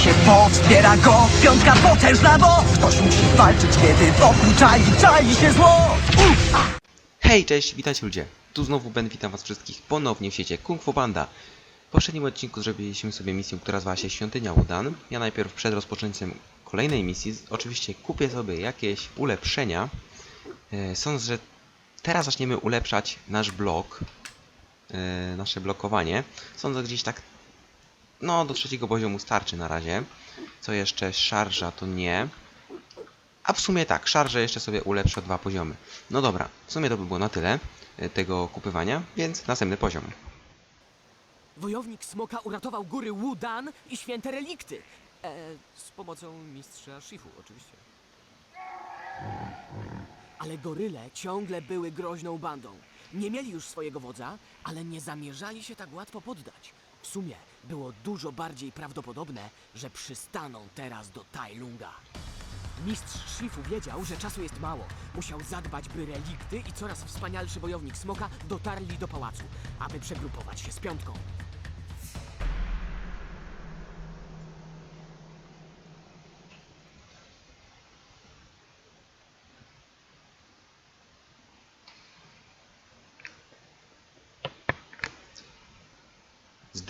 się go Piątka potężna, bo ktoś musi walczyć, kiedy wokół czai, czai się zło Uf! Hej, cześć, witajcie ludzie. Tu znowu Ben, witam was wszystkich ponownie w świecie Kung Fu Panda. W poprzednim odcinku zrobiliśmy sobie misję, która zwała się Świątynia Udan. Ja najpierw przed rozpoczęciem kolejnej misji oczywiście kupię sobie jakieś ulepszenia. E, Sądzę, że teraz zaczniemy ulepszać nasz blok, e, nasze blokowanie. Sądzę gdzieś tak, no do trzeciego poziomu starczy na razie. Co jeszcze? Szarża to nie. A w sumie tak, szarże jeszcze sobie ulepszę dwa poziomy. No dobra, w sumie to by było na tyle e, tego kupywania, więc następny poziom. Wojownik Smoka uratował góry Wudan i święte relikty. E, z pomocą mistrza Shifu, oczywiście. Ale goryle ciągle były groźną bandą. Nie mieli już swojego wodza, ale nie zamierzali się tak łatwo poddać. W sumie było dużo bardziej prawdopodobne, że przystaną teraz do Tailunga. Mistrz Shifu wiedział, że czasu jest mało. Musiał zadbać, by relikty i coraz wspanialszy wojownik Smoka dotarli do pałacu, aby przegrupować się z piątką.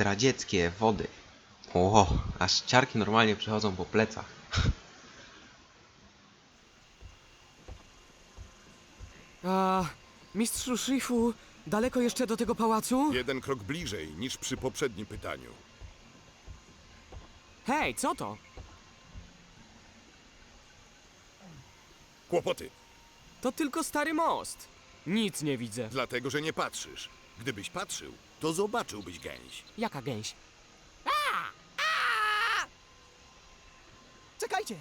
Zdradzieckie wody. O, aż ciarki normalnie przechodzą po plecach. A, mistrzu Shifu, daleko jeszcze do tego pałacu? Jeden krok bliżej niż przy poprzednim pytaniu. Hej, co to? Kłopoty, To tylko stary most. Nic nie widzę. dlatego że nie patrzysz. Gdybyś patrzył, to zobaczyłbyś gęś. Jaka gęś? Czekajcie!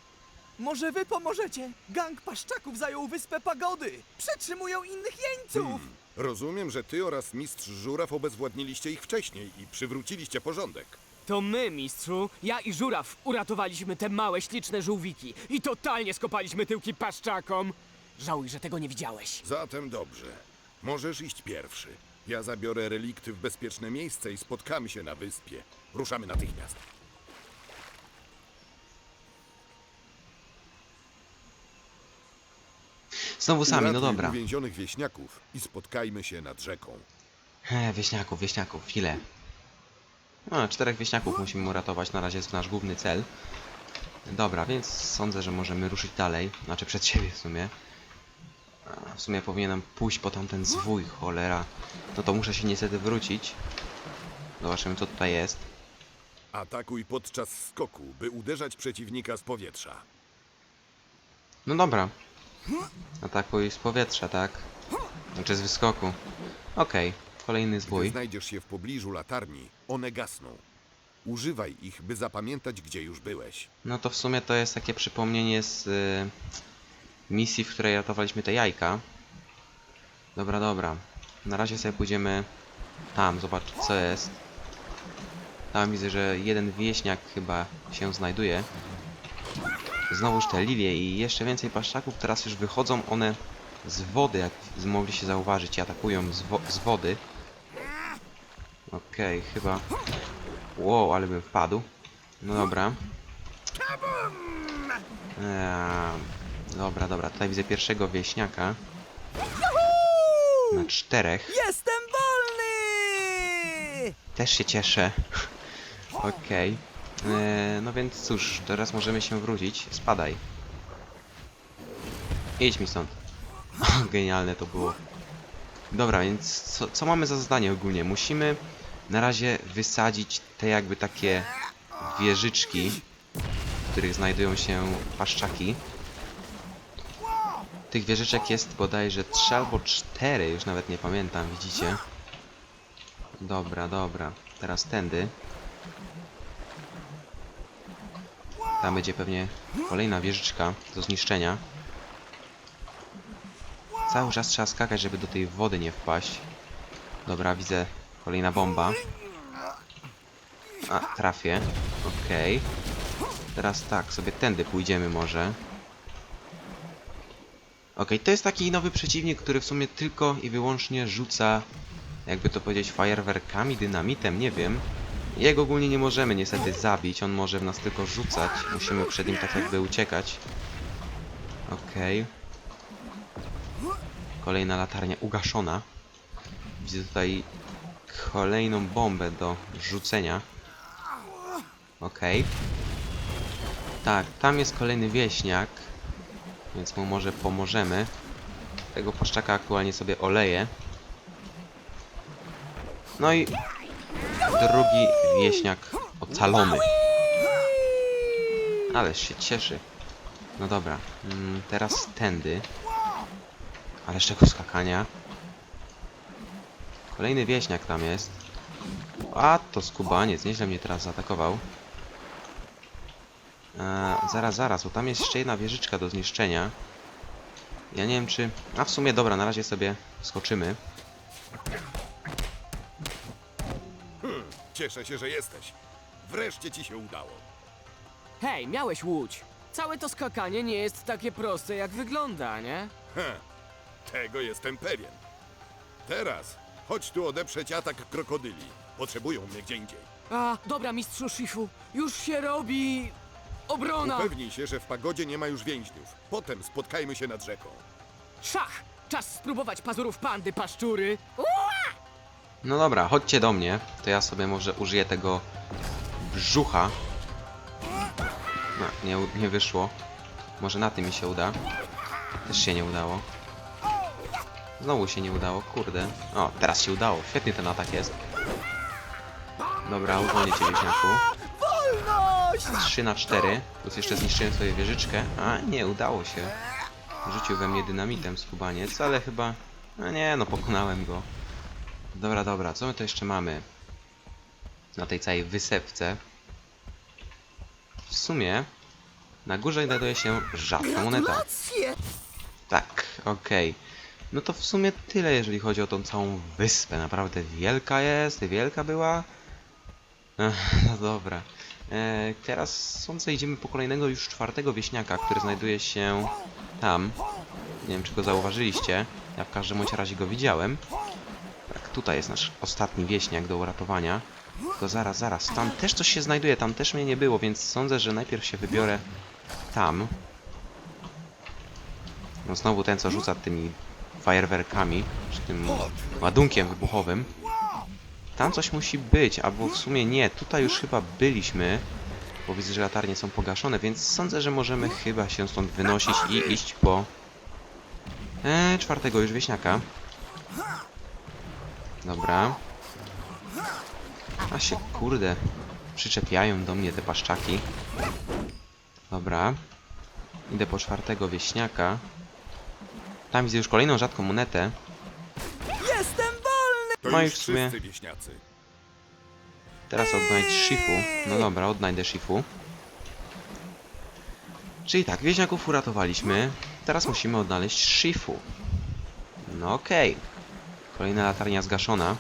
Może wy pomożecie? Gang paszczaków zajął wyspę Pagody! Przetrzymują innych jeńców! Hmm. Rozumiem, że ty oraz mistrz Żuraw obezwładniliście ich wcześniej i przywróciliście porządek. To my, mistrzu, ja i Żuraw uratowaliśmy te małe, śliczne żółwiki i totalnie skopaliśmy tyłki paszczakom. Żałuj, że tego nie widziałeś. Zatem dobrze. Możesz iść pierwszy. Ja zabiorę relikty w bezpieczne miejsce i spotkamy się na wyspie. Ruszamy natychmiast. Znowu sami, no Uratuj dobra. uwięzionych wieśniaków i spotkajmy się nad rzeką. He, wieśniaków, wieśniaków, chwilę. No, czterech wieśniaków musimy uratować, na razie jest nasz główny cel. Dobra, więc sądzę, że możemy ruszyć dalej. Znaczy przed siebie w sumie. W sumie powinienem pójść po tamten zwój, cholera. No to muszę się niestety wrócić. Zobaczymy co tutaj jest. Atakuj podczas skoku, by uderzać przeciwnika z powietrza. No dobra. Atakuj z powietrza, tak? Znaczy z wyskoku. Okej, kolejny Gdy zbój. znajdziesz się w pobliżu latarni, one gasną. Używaj ich, by zapamiętać, gdzie już byłeś. No to w sumie to jest takie przypomnienie z y, misji, w której ratowaliśmy te jajka. Dobra, dobra. Na razie sobie pójdziemy tam, zobaczyć co jest. Tam widzę, że jeden wieśniak chyba się znajduje. Znowuż te lilie i jeszcze więcej paszczaków. Teraz już wychodzą one z wody, jak z- mogliście zauważyć, i atakują z, wo z wody. Okej, chyba... Wow, ale bym wpadł. No dobra. Eee, dobra, dobra. Tutaj widzę pierwszego wieśniaka. Na czterech. Jestem wolny! Też się cieszę. Okej. Eee, no więc cóż, teraz możemy się wrócić. Spadaj. Idź mi stąd. Genialne to było. Dobra, więc co, co mamy za zadanie ogólnie? Musimy na razie wysadzić te jakby takie wieżyczki, w których znajdują się paszczaki. Tych wieżyczek jest bodajże 3 albo 4, już nawet nie pamiętam, widzicie? Dobra, dobra. Teraz tędy. Tam będzie pewnie kolejna wieżyczka do zniszczenia. Cały czas trzeba skakać, żeby do tej wody nie wpaść. Dobra, widzę kolejna bomba. A, trafię. Okej. Teraz tak, sobie tędy pójdziemy może. Okej, to jest taki nowy przeciwnik, który w sumie tylko i wyłącznie rzuca, jakby to powiedzieć, fajerwerkami, dynamitem, nie wiem. Jego ogólnie nie możemy niestety zabić, on może w nas tylko rzucać. Musimy przed nim tak jakby uciekać. Okej. Kolejna latarnia ugaszona. Widzę tutaj kolejną bombę do rzucenia. Okej. Tak, tam jest kolejny wieśniak. Więc mu może pomożemy. Tego płaszczaka aktualnie sobie oleję. No i drugi wieśniak ocalony. Ależ się cieszy. No dobra, mm, teraz tędy. Ależ czego skakania. Kolejny wieśniak tam jest. A, to skubaniec, nieźle mnie teraz zaatakował. E, zaraz, zaraz, bo tam jest jeszcze jedna wieżyczka do zniszczenia. Ja nie wiem czy... A w sumie dobra, na razie sobie skoczymy. Cieszę się, że jesteś. Wreszcie ci się udało. Hej, miałeś łódź. Całe to skakanie nie jest takie proste, jak wygląda, nie? Heh, tego jestem pewien. Teraz chodź tu odeprzeć atak krokodyli. Potrzebują mnie gdzie indziej. A, dobra, mistrzu Shifu, już się robi... obrona! Upewnij się, że w pagodzie nie ma już więźniów. Potem spotkajmy się nad rzeką. Szach! Czas spróbować pazurów pandy, paszczury! No dobra, chodźcie do mnie. To ja sobie może użyję tego brzucha. No, nie, u- nie wyszło. Może na tym mi się uda. Też się nie udało. Znowu się nie udało, kurde. O, teraz się udało. Świetnie ten atak jest. Dobra, uwolnię cię, wieśniaku. Wolność! 3 na 4. Plus jeszcze zniszczyłem sobie wieżyczkę. A, nie, udało się. Rzucił we mnie dynamitem skubaniec, ale chyba... No nie, no pokonałem go. Dobra, dobra, co my tu jeszcze mamy? Na tej całej wysepce. W sumie... Na górze znajduje się rzadka moneta. Tak, okej. No to w sumie tyle, jeżeli chodzi o tą całą wyspę. Naprawdę wielka jest, wielka była. No dobra. E, teraz sądzę idziemy po kolejnego już czwartego wieśniaka, który znajduje się tam. Nie wiem, czy go zauważyliście. Ja w każdym razie go widziałem. Tak, tutaj jest nasz ostatni wieśniak do uratowania. Tylko zaraz, zaraz, tam też coś się znajduje, tam też mnie nie było, więc sądzę, że najpierw się wybiorę tam. No znowu ten, co rzuca tymi fajerwerkami, czy tym ładunkiem wybuchowym. Tam coś musi być, albo w sumie nie. Tutaj już chyba byliśmy, bo widzę, że latarnie są pogaszone, więc sądzę, że możemy chyba się stąd wynosić i iść po e, czwartego już wieśniaka. Dobra. A się kurde przyczepiają do mnie te paszczaki. Dobra. Idę po czwartego wieśniaka. Tam widzę już kolejną rzadką monetę. To No i już w sumie- wszyscy wieśniacy. Teraz odnajdź Shifu. No dobra, odnajdę Shifu. Czyli tak, wieśniaków uratowaliśmy. Teraz musimy odnaleźć Shifu. No okej. Kolejna latarnia zgaszona.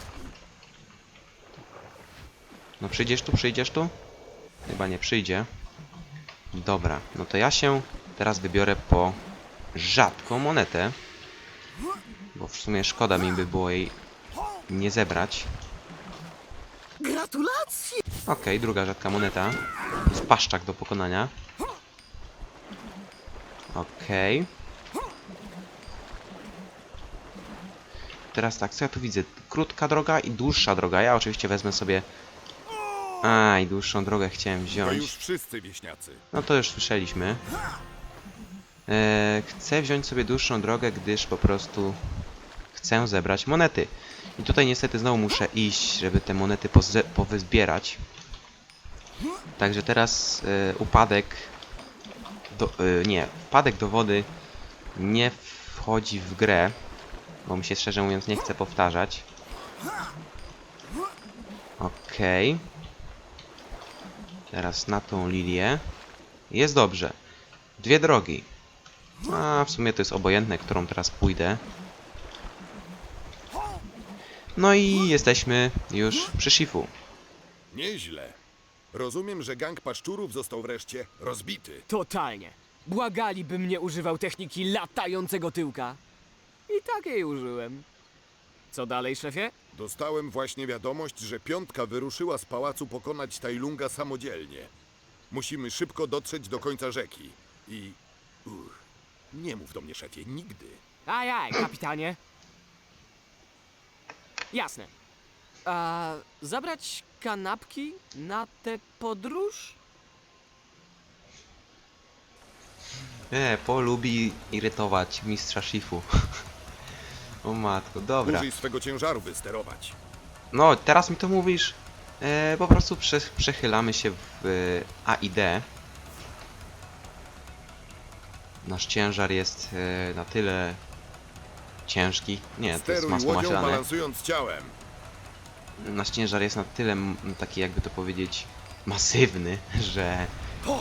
No przyjdziesz tu, przyjdziesz tu? Chyba nie przyjdzie. Dobra, no to ja się teraz wybiorę po rzadką monetę. Bo w sumie szkoda mi by było jej nie zebrać. Gratulacje! Okej, druga rzadka moneta. Jest paszczak do pokonania. Okej. Teraz tak, co ja tu widzę? Krótka droga i dłuższa droga. Ja oczywiście wezmę sobie... A, i dłuższą drogę chciałem wziąć. już wszyscy wieśniacy. No to już słyszeliśmy. Eee, chcę wziąć sobie dłuższą drogę, gdyż po prostu chcę zebrać monety. I tutaj niestety znowu muszę iść, żeby te monety powyzbierać. Także teraz e, upadek do, e, nie, wpadek do wody nie wchodzi w grę, bo mi się szczerze mówiąc nie chce powtarzać. Okej. Teraz na tą lilię. Jest dobrze. Dwie drogi. A w sumie to jest obojętne, którą teraz pójdę. No i jesteśmy już przy Shifu. Nieźle. Rozumiem, że gang paszczurów został wreszcie rozbity. Totalnie. Błagali, bym nie używał techniki latającego tyłka. I tak jej użyłem. Co dalej, szefie? Dostałem właśnie wiadomość, że piątka wyruszyła z pałacu pokonać Tajlunga samodzielnie. Musimy szybko dotrzeć do końca rzeki. I. Uch, nie mów do mnie, szefie, nigdy. Ajaj, kapitanie. Jasne. A zabrać kanapki na tę podróż? E, polubi irytować mistrza Shifu. o matko, dobra. Użyj swego ciężaru, by sterować. No, teraz mi to mówisz. E, po prostu prze, przechylamy się w e, A i D. Nasz ciężar jest e, na tyle ciężki. Nie, to jest Steruj masło łodzią, maślane. balansując ciałem. Nasz ciężar jest na tyle m, taki, jakby to powiedzieć, masywny, że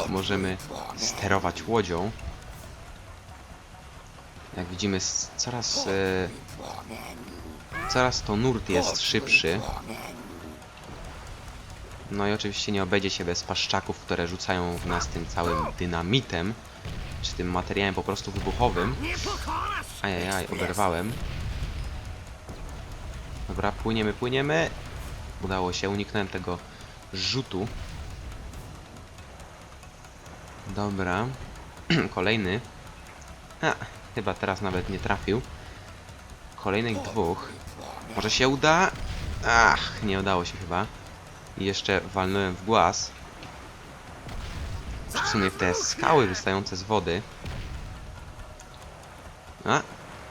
możemy sterować łodzią. Jak widzimy, s- coraz, e, coraz to nurt jest szybszy. No i oczywiście nie obejdzie się bez paszczaków, które rzucają w nas tym całym dynamitem, czy tym materiałem po prostu wybuchowym. Ajajaj, oberwałem. Dobra, płyniemy, płyniemy. Udało się, uniknąłem tego rzutu. Dobra. Kolejny. A, chyba teraz nawet nie trafił. Kolejnych dwóch. Może się uda? Ach, nie udało się chyba. I jeszcze walnąłem w głaz. W sumie w te skały wystające z wody.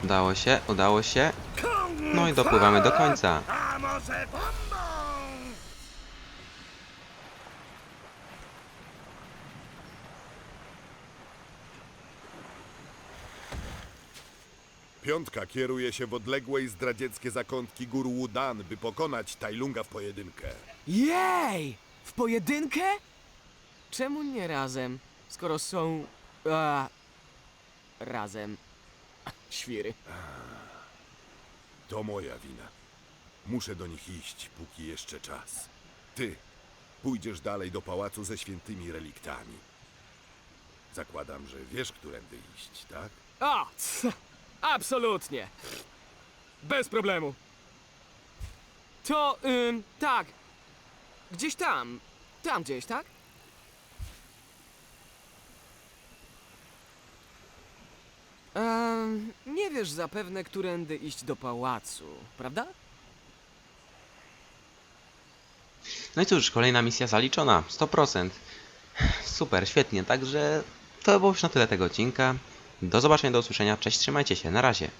Udało się, udało się. No i dopływamy do końca. Piątka kieruje się w odległe i zdradzieckie zakątki gór Wudan, by pokonać Tajlunga w pojedynkę. Jej! W pojedynkę? Czemu nie razem, skoro są... A, razem. Świry. To moja wina. Muszę do nich iść, póki jeszcze czas. Ty pójdziesz dalej do pałacu ze świętymi reliktami. Zakładam, że wiesz, którędy iść, tak? O, c- absolutnie. Bez problemu. To, ym, tak. Gdzieś tam. Tam gdzieś, tak? Nie wiesz zapewne, którędy iść do pałacu, prawda? No i cóż, kolejna misja zaliczona, 100%. Super, świetnie, także to było już na tyle tego odcinka. Do zobaczenia, do usłyszenia, cześć, trzymajcie się, na razie.